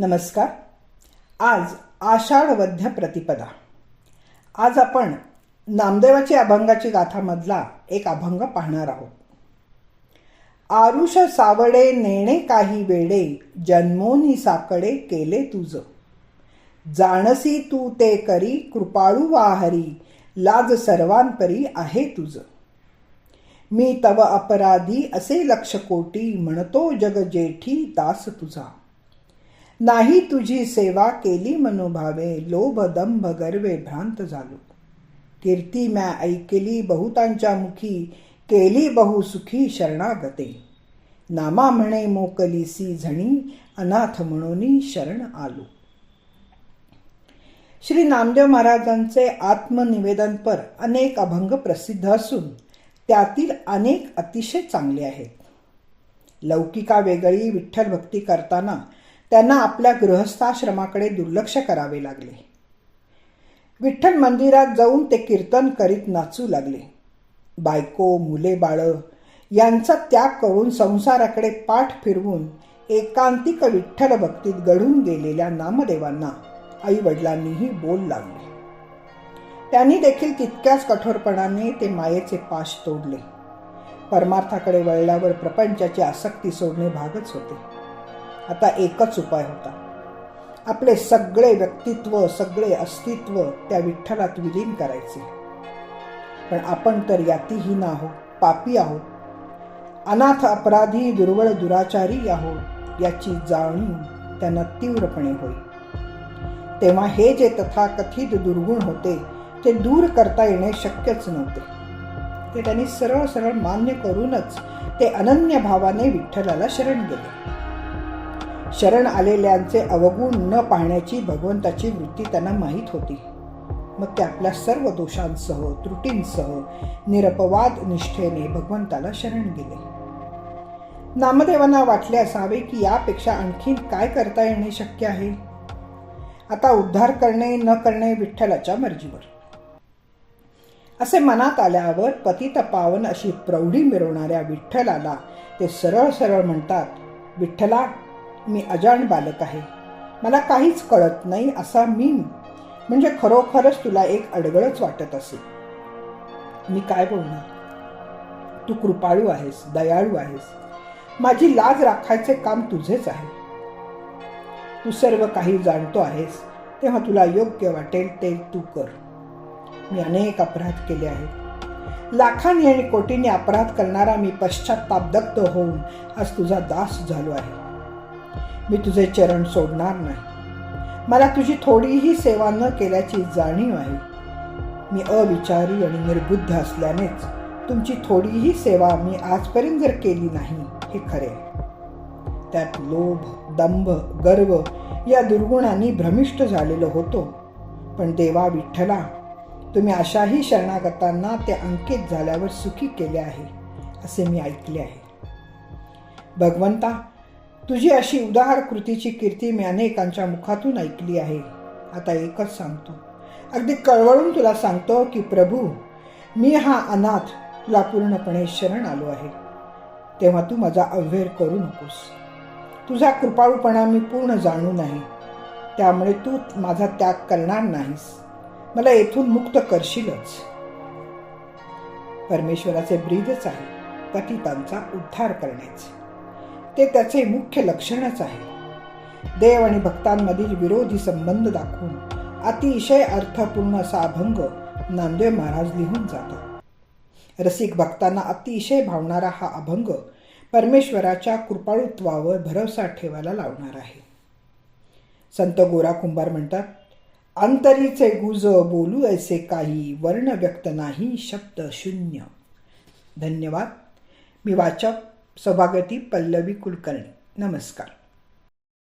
नमस्कार. आज आषाढवध्य प्रतिपदा. आज आपण नामदेवाची अभंगाची गाथामधला एक अभंग पाहणार आहोत. आरुष सावडे नेणे काही वेळे जन्मोनी साकडे केले तुझ. जाणसी तू ते करी कृपाळू वाहरी लाज सर्वांपरी आहे तुझ. मी तव अपराधी असे लक्ष कोटी म्हणतो जग जेठी दास तुझा. नाही तुझी सेवा केली मनोभावे लोभ दंभ गर्वे भ्रांत झालो. कीर्ती म्या ऐकली बहुतांच्या मुखी केली बहु सुखी शरणागते. नामा म्हणे मोकलीसी झणी अनाथ म्हणून शरण आलो. श्री नामदेव महाराजांचे आत्मनिवेदनपर अनेक अभंग प्रसिद्ध असून त्यातील अनेक अतिशय चांगले आहेत. लौकिका वेगळी विठ्ठल भक्ती करताना त्यांना आपल्या गृहस्थाश्रमाकडे दुर्लक्ष करावे लागले. विठ्ठल मंदिरात जाऊन ते कीर्तन करीत नाचू लागले. बायको मुले बाळ यांचा त्याग करून संसाराकडे पाठ फिरवून एकांतिक विठ्ठल भक्तीत घडून गेलेल्या नामदेवांना आई वडिलांनीही बोल लागले त्यांनी देखील तितक्याच कठोरपणाने ते मायेचे पाश तोडले. परमार्थाकडे वळल्यावर प्रपंचाची आसक्ती सोडणे भागच होते. आता एकच उपाय होता. आपले सगळे व्यक्तित्व सगळे अस्तित्व त्या विठ्ठलात विलीन करायचे. पण आपण तर यातीहीन आहोत पापी आहोत. अनाथ अपराधी दुर्बळ दुराचारी आहोत याची जाणीव त्यांना तीव्रपणे होईल. तेव्हा हे जे तथाकथित दुर्गुण होते ते दूर करता येणे शक्यच नव्हते. ते त्यांनी सरळ सरळ मान्य करूनच ते अनन्य भावाने विठ्ठलाला शरण गेले. शरण आलेल्यांचे अवगुण न पाहण्याची भगवंताची वृत्ती त्यांना माहीत होती. मग ते आपल्या सर्व दोषांसह त्रुटींसह निरपवाद निष्ठेने भगवंताला शरण गेले. नामदेवांना वाटले असावे की यापेक्षा आणखीन काय करता येणे शक्य आहे? आता उद्धार करणे न करणे विठ्ठलाच्या मर्जीवर. असे मनात आल्यावर पतित पावन अशी प्रौढी मिरवणाऱ्या विठ्ठलाला ते सरळ सरळ म्हणतात विठ्ठला मी अजाण बालक आहे. मला काहीच कळत नाही असा मी म्हणजे खरोखरच तुला एक अडगळच वाटत असे मी काय बोलणार? तू कृपाळू आहेस दयाळू आहेस. माझी लाज राखायचे काम तुझेच आहे. तू सर्व काही जाणतो आहेस तेव्हा तुला योग्य वाटेल ते तू कर. मी अनेक अपराध केले आहेत. लाखांनी आणि कोटींनी अपराध करणारा मी पश्चातापदग्ध होऊन आज तुझा दास झालो आहे. मी तुझे चरण सोडणार नाही. मला तुझी थोडीही सेवा न केल्याची जाणीव आहे. मी अविचारी आणि निर्बुद्ध असल्यानेच तुमची थोडीही सेवा मी आजपर्यंत जर केली नाही हे खरे आहे. त्यात लोभ दंभ गर्व या दुर्गुणांनी भ्रमिष्ट झालेलो होतो. पण देवा विठ्ठला तुम्ही अशाही शरणागतांना ते अंकित झाल्यावर सुखी केले आहे असे मी ऐकले आहे. भगवंता तुझी अशी उदाहर कृतीची कीर्ती मी अनेकांच्या मुखातून ऐकली आहे. आता एकच सांगतो. अगदी कळवळून तुला सांगतो की प्रभू मी हा अनाथ तुला पूर्णपणे शरण आलो आहे. तेव्हा तू माझा अव्हेर करू नकोस. तुझा कृपाळूपणा मी पूर्ण जाणू नाही त्यामुळे तू माझा त्याग करणार नाहीस. मला येथून मुक्त करशीलच. परमेश्वराचे ब्रीदच आहे पतितांचा उद्धार करण्याचे. ते त्याचे मुख्य लक्षणच आहे देव आणि भक्तांमधील विरोधी संबंध दाखवून अतिशय अर्थपूर्ण असा अभंग नामदेव महाराज लिहून जातात. रसिक भक्तांना अतिशय भावणारा हा अभंग परमेश्वराच्या कृपाळुत्वावर भरोसा ठेवायला लावणार आहे. संत गोरा कुंभार म्हणतात अंतरीचे गुज बोलू ऐसे काही वर्ण व्यक्त नाही शब्द शून्य. धन्यवाद. मी वाचक सभागती पल्लवी कुलकर्णी. नमस्कार.